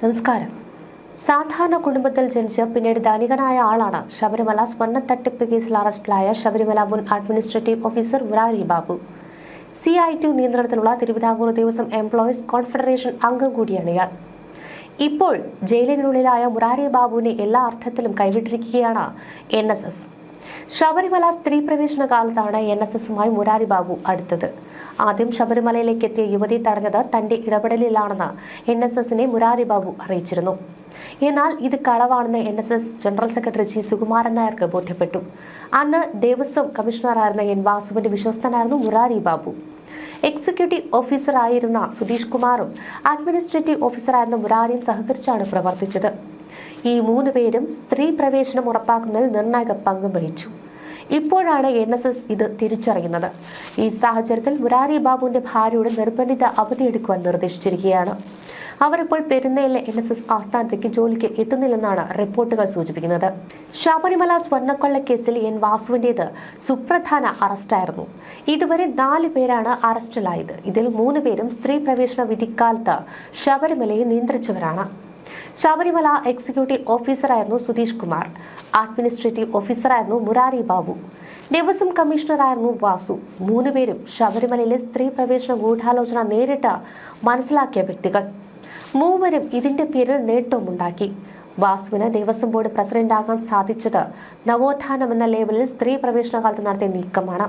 നമസ്കാരം. സാധാരണ കുടുംബത്തിൽ ജനിച്ച് പിന്നീട് ധനികനായ ആളാണ് ശബരിമല സ്വർണ തട്ടിപ്പ് കേസിൽ അറസ്റ്റിലായ ശബരിമല മുൻ administrative officer Murari Babu. C I T നിയന്ത്രണത്തിലുള്ള തിരുവിതാംകൂർ ദേവസ്വം എംപ്ലോയീസ് കോൺഫെഡറേഷൻ അംഗം കൂടിയാണ് ഇയാൾ. ഇപ്പോൾ ജയിലിനുള്ളിലായ മുരാരി ബാബുവിനെ എല്ലാ അർത്ഥത്തിലും കൈവിട്ടിരിക്കുകയാണ് എൻ എസ് എസ്. ശബരിമല സ്ത്രീ പ്രവേശന കാലത്താണ് എൻ എസ് എസുമായി മുരാരി ബാബു അടുത്തത്. ആദ്യം ശബരിമലയിലേക്ക് എത്തിയ യുവതി തടഞ്ഞത് തന്റെ ഇടപെടലിലാണെന്ന് എൻ എസ് എസിനെ മുരാരി ബാബു അറിയിച്ചിരുന്നു. എന്നാൽ ഇത് കളവാണെന്ന് N S S general secretary G Sukumaran നായർക്ക് ബോധ്യപ്പെട്ടു. അന്ന് ദേവസ്വം കമ്മീഷണറായിരുന്ന എൻ വാസുവിന്റെ വിശ്വസ്തനായിരുന്നു മുരാരി ബാബു. എക്സിക്യൂട്ടീവ് ഓഫീസറായിരുന്ന സുധീഷ് കുമാറും അഡ്മിനിസ്ട്രേറ്റീവ് ഓഫീസറായിരുന്ന മുരാരിയും സഹകരിച്ചാണ് പ്രവർത്തിച്ചത്. ഈ മൂന്ന് പേരും സ്ത്രീ പ്രവേശനം ഉറപ്പാക്കുന്നതിൽ നിർണായക പങ്കും വഹിച്ചു. ഇപ്പോഴാണ് എൻ എസ് എസ് ഇത് തിരിച്ചറിയുന്നത്. ഈ സാഹചര്യത്തിൽ മുരാരി ബാബുവിന്റെ ഭാര്യയുടെ നിർബന്ധിത അവധിയെടുക്കുവാൻ നിർദ്ദേശിച്ചിരിക്കുകയാണ്. അവരിപ്പോൾ പെരുന്നയിലെ എൻ എസ് എസ് ആസ്ഥാനത്തേക്ക് ജോലിക്ക് എത്തുന്നില്ലെന്നാണ് റിപ്പോർട്ടുകൾ സൂചിപ്പിക്കുന്നത്. ശബരിമല സ്വർണക്കൊള്ള കേസിൽ എൻ വാസുവിന്റേത് സുപ്രധാന അറസ്റ്റായിരുന്നു. ഇതുവരെ നാല് പേരാണ് അറസ്റ്റിലായത്. ഇതിൽ മൂന്ന് പേരും സ്ത്രീ പ്രവേശന വിധിക്കാലത്ത് ശബരിമലയെ നിയന്ത്രിച്ചവരാണ്. ശബരിമല എക്സിക്യൂട്ടീവ് ഓഫീസറായിരുന്നു സുധീഷ് കുമാർ. അഡ്മിനിസ്ട്രേറ്റീവ് ഓഫീസറായിരുന്നു മുരാരി ബാബു. ദേവസ്വം കമ്മീഷണറായിരുന്നു വാസു. മൂന്നുപേരും ശബരിമലയിലെ സ്ത്രീ പ്രവേശന ഗൂഢാലോചന നേരിട്ട് മനസ്സിലാക്കിയ വ്യക്തികൾ. മൂവരും ഇതിന്റെ പേരിൽ നേട്ടവുമുണ്ടാക്കി. വാസുവിന് ദേവസ്വം ബോർഡ് പ്രസിഡന്റ് ആകാൻ സാധിച്ചത് നവോത്ഥാനം എന്ന ലേബലിൽ സ്ത്രീ പ്രവേശന കാലത്ത് നടത്തിയ നീക്കമാണ്.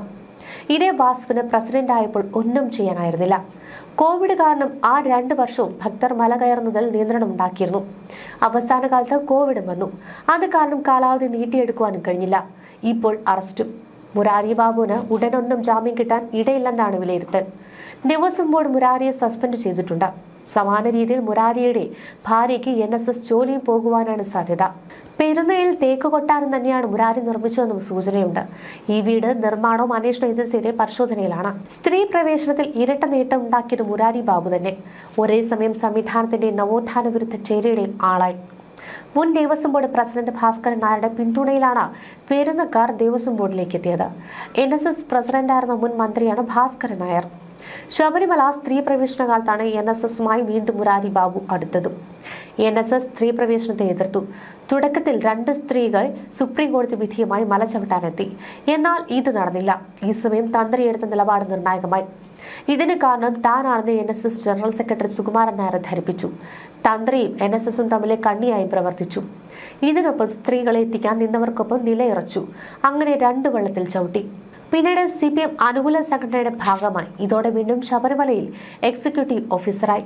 ഇതേ വാസുവിന് പ്രസിഡന്റായപ്പോൾ ഒന്നും ചെയ്യാനായിരുന്നില്ല. കോവിഡ് കാരണം ആ രണ്ട് വർഷവും ഭക്തർ മല കയറുന്നതിൽ നിയന്ത്രണം ഉണ്ടാക്കിയിരുന്നു അവസാന കാലത്ത് കോവിഡും വന്നു. അത് കാരണം കാലാവധി നീട്ടിയെടുക്കുവാനും കഴിഞ്ഞില്ല. ഇപ്പോൾ അറസ്റ്റും. മുരാരി ബാബുവിന് ഉടനൊന്നും ജാമ്യം കിട്ടാൻ ഇടയില്ലെന്നാണ് വിലയിരുത്തൽ. ദേവസ്വം ബോർഡ് മുരാരിയെ സസ്പെൻഡ് ചെയ്തിട്ടുണ്ട്. സമാന രീതിയിൽ മുരാരിയുടെ ഭാര്യയ്ക്ക് എൻ എസ് എസ് ജോലിയും പോകുവാനാണ് സാധ്യത. പെരുന്നയിൽ തേക്ക് കൊട്ടാരം തന്നെയാണ് മുരാരി നിർമ്മിച്ചതെന്നും സൂചനയുണ്ട്. ഈ വീട് നിർമ്മാണവും അന്വേഷണ ഏജൻസിയുടെ പരിശോധനയിലാണ്. സ്ത്രീ പ്രവേശനത്തിൽ ഇരട്ട നേട്ടം ഉണ്ടാക്കിയത് മുരാരി ബാബു തന്നെ. ഒരേ സമയം സംവിധാനത്തിന്റെ നവോത്ഥാന വിരുദ്ധ ചേരിയുടെയും ആളായി. മുൻ ദേവസ്വം ബോർഡ് പ്രസിഡന്റ് ഭാസ്കരൻ നായരുടെ പിന്തുണയിലാണ് പെരുന്നക്കാർ ദേവസ്വം ബോർഡിലേക്ക് എത്തിയത്. എൻ എസ് എസ് പ്രസിഡന്റായിരുന്ന മുൻ മന്ത്രിയാണ് ഭാസ്കരൻ നായർ. ശബരിമല സ്ത്രീ പ്രവേശന കാലത്താണ് എൻ എസ് എസുമായി വീണ്ടും മുരാരി ബാബു അടുത്തതും. എൻ എസ് എസ് സ്ത്രീ പ്രവേശനത്തെ എതിർത്തു. തുടക്കത്തിൽ രണ്ട് സ്ത്രീകൾ സുപ്രീം കോടതി വിധിയുമായി മല ചവിട്ടാനെത്തി. എന്നാൽ ഇത് നടന്നില്ല. ഈ സമയം തന്ത്രി എടുത്ത നിലപാട് നിർണായകമായി. ഇതിന് കാരണം താനാണെന്ന് N S S general secretary Sukumaran Nair ധരിപ്പിച്ചു. തന്ത്രിയും എൻ എസ് എസും തമ്മിലെ കണ്ണിയായും പ്രവർത്തിച്ചു. ഇതിനൊപ്പം സ്ത്രീകളെ എത്തിക്കാൻ നിന്നവർക്കൊപ്പം നിലയിറച്ചു. അങ്ങനെ രണ്ട് വെള്ളത്തിൽ ചവിട്ടി. പിന്നീട് സി പി എം അനുകൂല സംഘടനയുടെ ഭാഗമായി. ഇതോടെ വീണ്ടും ശബരിമലയിൽ എക്സിക്യൂട്ടീവ് ഓഫീസറായി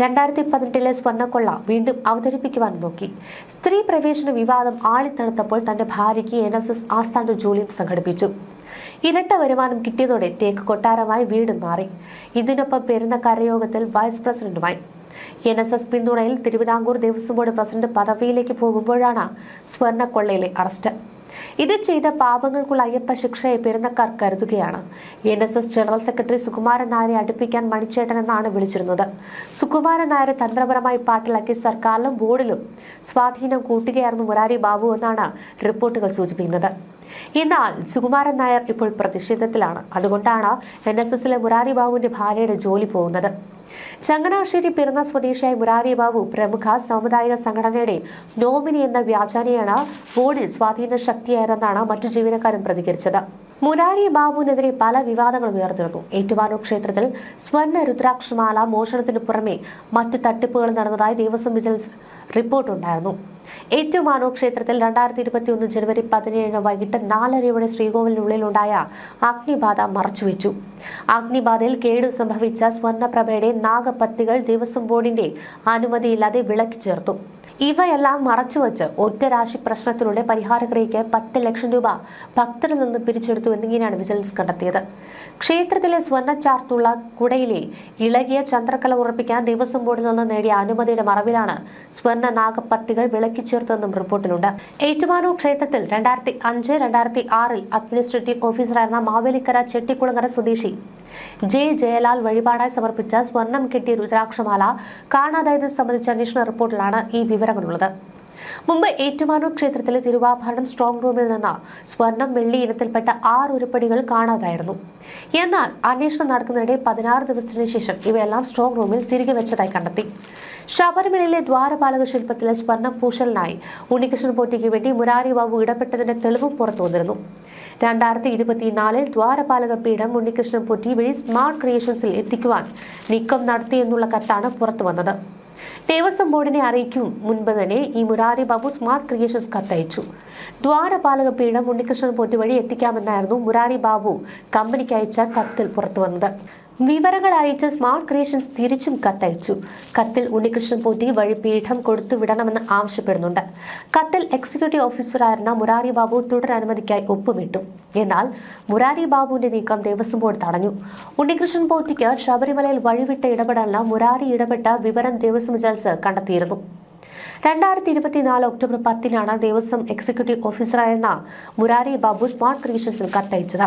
രണ്ടായിരത്തി പതിനെട്ടിലെ സ്വർണക്കൊള്ള വീണ്ടും അവതരിപ്പിക്കുവാൻ നോക്കി. സ്ത്രീ പ്രവേശന വിവാദം ആളിത്തണുത്തപ്പോൾ തന്റെ ഭാര്യയ്ക്ക് എൻ എസ് എസ് ആസ്ഥാനത്ത് ജോലിയും സംഘടിപ്പിച്ചു. ഇരട്ട വരുമാനം കിട്ടിയതോടെ തേക്ക് കൊട്ടാരമായി വീട് മാറി. ഇതിനൊപ്പം പെരുന്ന കരയോഗത്തിൽ വൈസ് പ്രസിഡന്റുമായി എൻ എസ് എസ് പിന്തുണയിൽ തിരുവിതാംകൂർ ദേവസ്വം ബോർഡ് പ്രസിഡന്റ് പദവിയിലേക്ക് പോകുമ്പോഴാണ് സ്വർണക്കൊള്ളയിലെ അറസ്റ്റ് ഇത് ചെയ്ത പാപങ്ങൾക്കുള്ള അയ്യപ്പ ശിക്ഷയെ പെരുന്നക്കാർ കരുതുകയാണ്. N S S general secretary Sukumaran നായരെ അടുപ്പിക്കാൻ മണിച്ചേട്ടൻ എന്നാണ് വിളിച്ചിരുന്നത്. സുകുമാരൻ നായരെ തന്ത്രപരമായി പാട്ടിലാക്കി സർക്കാരിലും ബോർഡിലും സ്വാധീനം കൂട്ടുകയായിരുന്നു മുരാരി ബാബു എന്നാണ് റിപ്പോർട്ടുകൾ സൂചിപ്പിക്കുന്നത്. എന്നാൽ സുകുമാരൻ നായർ ഇപ്പോൾ പ്രതിഷേധത്തിലാണ്. അതുകൊണ്ടാണ് എൻ എസ് എസിലെ മുരാരി ബാബുവിന്റെ ഭാര്യയുടെ ജോലി പോകുന്നത്. ചങ്ങനാശ്ശേരി പിറന്ന സ്വദേശിയായ മുരാരി ബാബു പ്രമുഖ സാമുദായിക സംഘടനയുടെ നോമിനി എന്ന വ്യാജാനെയാണ് ബോർഡിൽ സ്വാധീന ശക്തിയായതെന്നാണ് മറ്റു ജീവനക്കാരും പ്രതികരിച്ചത്. മുരാരി ബാബുവിനെതിരെ പല വിവാദങ്ങളും ഉയർന്നിരുന്നു. ഏറ്റുമാനൂർ ക്ഷേത്രത്തിൽ സ്വർണ രുദ്രാക്ഷമാല മോഷണത്തിനു പുറമെ മറ്റു തട്ടിപ്പുകൾ നടന്നതായി ദേവസ്വം വിജിലൻസ് റിപ്പോർട്ടുണ്ടായിരുന്നു. ഏറ്റുമാനൂർ ക്ഷേത്രത്തിൽ രണ്ടായിരത്തി ഇരുപത്തി ഒന്ന് ജനുവരി പതിനേഴിന് വൈകിട്ട് നാലരയോടെ ശ്രീകോവിലിനുള്ളിലുണ്ടായ അഗ്നിബാധ മറച്ചുവെച്ചു. അഗ്നിബാധയിൽ കേടു സംഭവിച്ച സ്വർണപ്രഭയുടെ നാഗപത്തികൾ ദേവസ്വം ബോർഡിന്റെ അനുമതിയില്ലാതെ വിളക്കി ചേർത്തു ഇവയെല്ലാം മറച്ചുവെച്ച് ഒറ്റ രാശി പ്രശ്നത്തിലൂടെ പരിഹാരക്രിയയ്ക്ക് പത്ത് ലക്ഷം രൂപ ഭക്തരിൽ നിന്ന് പിരിച്ചെടുത്തു എന്നിങ്ങനെയാണ് വിജിലൻസ് കണ്ടെത്തിയത്. ക്ഷേത്രത്തിലെ സ്വർണച്ചാർത്തുള്ള കുടയിലെ ഇളകിയ ചന്ദ്രക്കല ഉറപ്പിക്കാൻ ദേവസ്വം ബോർഡിൽ നിന്ന് നേടിയ അനുമതിയുടെ മറവിലാണ് സ്വർണ നാഗപ്പത്തികൾ വിളക്കി ചേർത്തതെന്നും റിപ്പോർട്ടിലുണ്ട്. ഏറ്റുമാനൂർ ക്ഷേത്രത്തിൽ രണ്ടായിരത്തി അഞ്ച് രണ്ടായിരത്തി ആറിൽ അഡ്മിനിസ്ട്രേറ്റീവ് ഓഫീസറായിരുന്ന മാവേലിക്കര ചെട്ടിക്കുളങ്ങര സ്വദേശി ജെ ജയലാൽ വഴിപാടായി സമർപ്പിച്ച സ്വർണം കിട്ടിയ രുദ്രാക്ഷമാല കാണാതായത് സംബന്ധിച്ച അന്വേഷണ റിപ്പോർട്ടിലാണ് ഈ വിവരങ്ങളുള്ളത്. മുമ്പ് ഏറ്റുമാനൂർ ക്ഷേത്രത്തിലെ തിരുവാഭരണം സ്ട്രോങ് റൂമിൽ നിന്ന് സ്വർണം വെള്ളി ഇനത്തിൽപ്പെട്ട ആറ് ഉരുപ്പടികൾ കാണാതായിരുന്നു. എന്നാൽ അന്വേഷണം നടക്കുന്നതിനിടെ പതിനാറ് ദിവസത്തിനു ശേഷം ഇവയെല്ലാം സ്ട്രോങ് റൂമിൽ തിരികെ വെച്ചതായി കണ്ടെത്തി. ശബരിമലയിലെ ദ്വാരപാലക ശില്പത്തിലെ സ്വർണം പൂശലിനായി ഉണ്ണികൃഷ്ണൻ പോറ്റിക്ക് വേണ്ടി മുരാരി ബാബു ഇടപെട്ടതിന്റെ തെളിവും പുറത്തു വന്നിരുന്നു. രണ്ടായിരത്തി ഇരുപത്തിനാലിൽ ദ്വാരപാലക പീഠം ഉണ്ണികൃഷ്ണൻ പൊറ്റി വഴി സ്മാർട്ട് ക്രിയേഷൻസിൽ എത്തിക്കുവാൻ നീക്കം നടത്തിയെന്നുള്ള കത്താണ് പുറത്തു വന്നത്. ദേവസ്വം ബോർഡിനെ അറിയിക്കും മുൻപ് തന്നെ ഈ മുരാരി ബാബു സ്മാർട്ട് ക്രിയേഷൻസ് കത്തയച്ചു. ദ്വാരപാലക പീഠം ഉണ്ണികൃഷ്ണൻ പോറ്റി വഴി എത്തിക്കാമെന്നായിരുന്നു മുരാരി ബാബു കമ്പനിക്ക് അയച്ച കത്തിൽ പുറത്തു വന്നത് വിവരങ്ങൾ അയച്ച സ്മാർട്ട് ക്രിയേഷൻസ് തിരിച്ചും കത്തയച്ചു. കത്തിൽ ഉണ്ണികൃഷ്ണൻ പോറ്റി വഴി പീഠം കൊടുത്തു വിടണമെന്ന് ആവശ്യപ്പെടുന്നുണ്ട്. കത്തിൽ എക്സിക്യൂട്ടീവ് ഓഫീസറായിരുന്ന മുരാരി ബാബു തുടരനുമതിക്കായി ഒപ്പുമിട്ടു എന്നാൽ മുരാരി ബാബുവിന്റെ നീക്കം ദേവസ്വം ബോർഡ് തടഞ്ഞു. ഉണ്ണികൃഷ്ണൻ പോറ്റിക്ക് ശബരിമലയിൽ വഴിവിട്ട ഇടപെടലിന് മുരാരി ഇടപെട്ട വിവരം ദേവസ്വം ജൽസ് കണ്ടെത്തിയിരുന്നു. രണ്ടായിരത്തി ഇരുപത്തിനാല് ഒക്ടോബർ പത്തിനാണ് ദേവസ്വം എക്സിക്യൂട്ടീവ് ഓഫീസറായിരുന്ന മുരാരി ബാബു സ്മാർട്ട് ക്രിയേഷൻസിൽ കത്തയച്ചത്.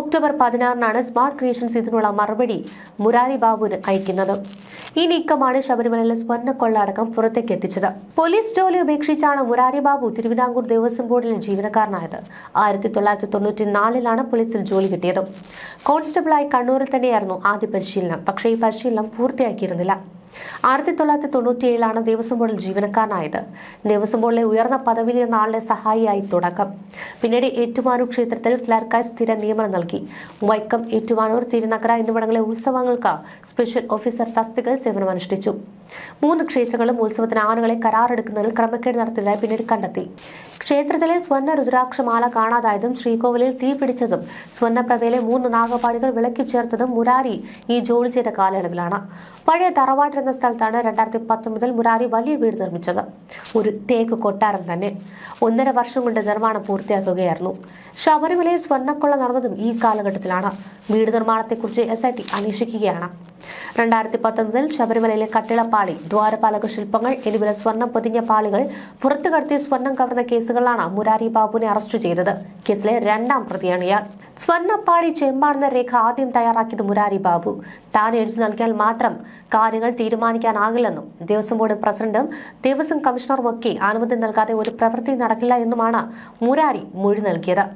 ഒക്ടോബർ പതിനാറിനാണ് സ്മാർട്ട് ക്രിയേഷൻസ് ഇതിനുള്ള മറുപടി മുരാരി ബാബുവിന് അയക്കുന്നത്. ഈ നീക്കമാണ് ശബരിമലയിലെ സ്വർണ കൊള്ളടക്കം പുറത്തേക്ക് എത്തിച്ചത്. പോലീസ് ജോലി ഉപേക്ഷിച്ചാണ് മുരാരി ബാബു തിരുവിതാംകൂർ ദേവസ്വം ബോർഡിലെ ജീവനക്കാരനായത്. ആയിരത്തി തൊള്ളായിരത്തി തൊണ്ണൂറ്റി നാലിലാണ് പോലീസിൽ ജോലി കിട്ടിയത്. കോൺസ്റ്റബിളായി കണ്ണൂരിൽ തന്നെയായിരുന്നു ആദ്യ പരിശീലനം. പക്ഷേ ഈ പരിശീലനം പൂർത്തിയാക്കിയിരുന്നില്ല. ആയിരത്തി തൊള്ളായിരത്തി തൊണ്ണൂറ്റിയേഴിലാണ് ദേവസ്വം ബോർഡിൽ ജീവനക്കാരനായത്. ദേവസ്വം ബോർഡിലെ ഉയർന്ന പദവിയിലിരുന്ന ആളുടെ സഹായിയായി തുടക്കം. പിന്നീട് ഏറ്റുമാനൂർ ക്ഷേത്രത്തിൽ ക്ലർക്കായി സ്ഥിര നിയമനം നൽകി. വൈക്കം ഏറ്റുമാനൂർ തിരുനഗര എന്നിവിടങ്ങളിലെ ഉത്സവങ്ങൾക്ക് സ്പെഷ്യൽ ഓഫീസർ തസ്തികയിൽ സേവനമനുഷ്ഠിച്ചു. മൂന്ന് ക്ഷേത്രങ്ങളും ഉത്സവത്തിന് ആനകളെ കരാറെടുക്കുന്നതിൽ ക്രമക്കേട് നടത്തിയതായി പിന്നീട് കണ്ടെത്തി. ക്ഷേത്രത്തിലെ സ്വർണ രുദ്രാക്ഷമാല കാണാതായതും ശ്രീകോവിലിൽ തീ പിടിച്ചതും സ്വർണപ്രഭയിലെ മൂന്ന് നാഗപാടികൾ വിളക്കി ചേർത്തതും മുരാരി ഈ ജോലി ചെയ്ത കാലയളവിലാണ്. പഴയ തറവാട് എന്ന സ്ഥലത്താണ് രണ്ടായിരത്തി പത്തൊമ്പതിൽ മുരാരി വലിയ വീട് നിർമ്മിച്ചത്. ഒരു തേക്ക് കൊട്ടാരം തന്നെ. ഒന്നര വർഷം കൊണ്ട് നിർമ്മാണം പൂർത്തിയാക്കുകയായിരുന്നു. ശബരിമലയിൽ സ്വർണക്കൊള്ള നടന്നതും ഈ കാലഘട്ടത്തിലാണ്. വീട് നിർമ്മാണത്തെക്കുറിച്ച് എസ് ഐ ടി അന്വേഷിക്കുകയാണ്. രണ്ടായിരത്തി പത്തൊമ്പതിൽ ശബരിമലയിലെ കട്ടിളപ്പാളി ദ്വാരപാലക ശില്പങ്ങൾ എന്നിവയിലെ സ്വർണം പൊതിഞ്ഞ പാളികൾ പുറത്തു കടത്തി സ്വർണം കവർന്ന കേസുകളാണ് മുരാരി ബാബുവിനെ അറസ്റ്റ് ചെയ്തത്. കേസിലെ രണ്ടാം പ്രതിയാണ് ഇയാൾ. സ്വർണപ്പാളി ചെമ്പാടുന്ന രേഖ ആദ്യം തയ്യാറാക്കിയത് മുരാരി ബാബു. താൻ എഴുതി നൽകിയാൽ മാത്രം കാര്യങ്ങൾ തീരുമാനിക്കാനാകില്ലെന്നും ദേവസ്വം ബോർഡ് പ്രസിഡന്റും ദേവസ്വം കമ്മീഷണറുമൊക്കെ അനുമതി നൽകാതെ ഒരു പ്രവൃത്തി നടക്കില്ല എന്നുമാണ് മുരാരി മൊഴി നൽകിയത്.